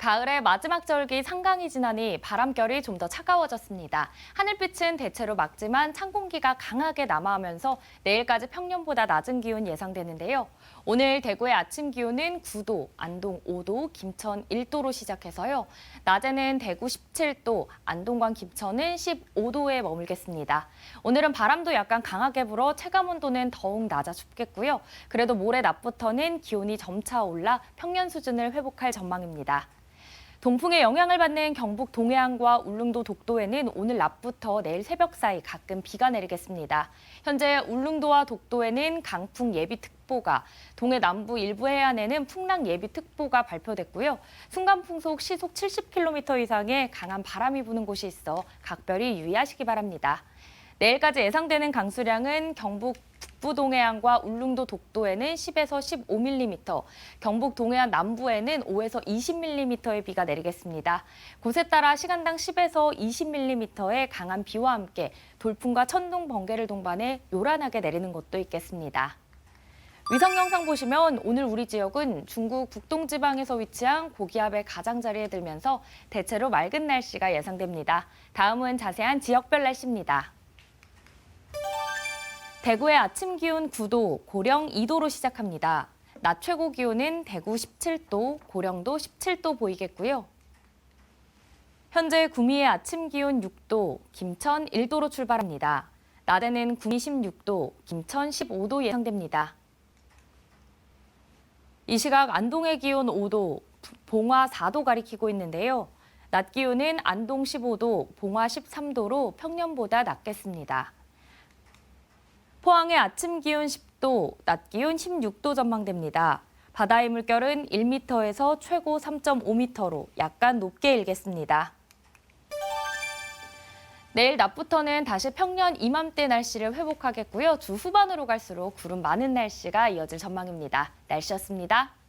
가을의 마지막 절기 상강이 지나니 바람결이 좀 더 차가워졌습니다. 하늘빛은 대체로 맑지만 찬 공기가 강하게 남하하면서 내일까지 평년보다 낮은 기온 예상되는데요. 오늘 대구의 아침 기온은 9도, 안동 5도, 김천 1도로 시작해서요. 낮에는 대구 17도, 안동과 김천은 15도에 머물겠습니다. 오늘은 바람도 약간 강하게 불어 체감 온도는 더욱 낮아 춥겠고요. 그래도 모레 낮부터는 기온이 점차 올라 평년 수준을 회복할 전망입니다. 동풍의 영향을 받는 경북 동해안과 울릉도 독도에는 오늘 낮부터 내일 새벽 사이 가끔 비가 내리겠습니다. 현재 울릉도와 독도에는 강풍 예비특보가, 동해 남부 일부 해안에는 풍랑 예비특보가 발표됐고요. 순간풍속 시속 70km 이상의 강한 바람이 부는 곳이 있어 각별히 유의하시기 바랍니다. 내일까지 예상되는 강수량은 경북 북부 동해안과 울릉도 독도에는 10에서 15mm, 경북 동해안 남부에는 5에서 20mm의 비가 내리겠습니다. 곳에 따라 시간당 10에서 20mm의 강한 비와 함께 돌풍과 천둥, 번개를 동반해 요란하게 내리는 곳도 있겠습니다. 위성 영상 보시면 오늘 우리 지역은 중국 북동 지방에서 위치한 고기압의 가장자리에 들면서 대체로 맑은 날씨가 예상됩니다. 다음은 자세한 지역별 날씨입니다. 대구의 아침 기온 9도, 고령 2도로 시작합니다. 낮 최고 기온은 대구 17도, 고령도 17도 보이겠고요. 현재 구미의 아침 기온 6도, 김천 1도로 출발합니다. 낮에는 구미 16도, 김천 15도 예상됩니다. 이 시각 안동의 기온 5도, 봉화 4도 가리키고 있는데요. 낮 기온은 안동 15도, 봉화 13도로 평년보다 낮겠습니다. 포항의 아침 기온 10도, 낮 기온 16도 전망됩니다. 바다의 물결은 1m에서 최고 3.5m로 약간 높게 일겠습니다. 내일 낮부터는 다시 평년 이맘때 날씨를 회복하겠고요. 주 후반으로 갈수록 구름 많은 날씨가 이어질 전망입니다. 날씨였습니다.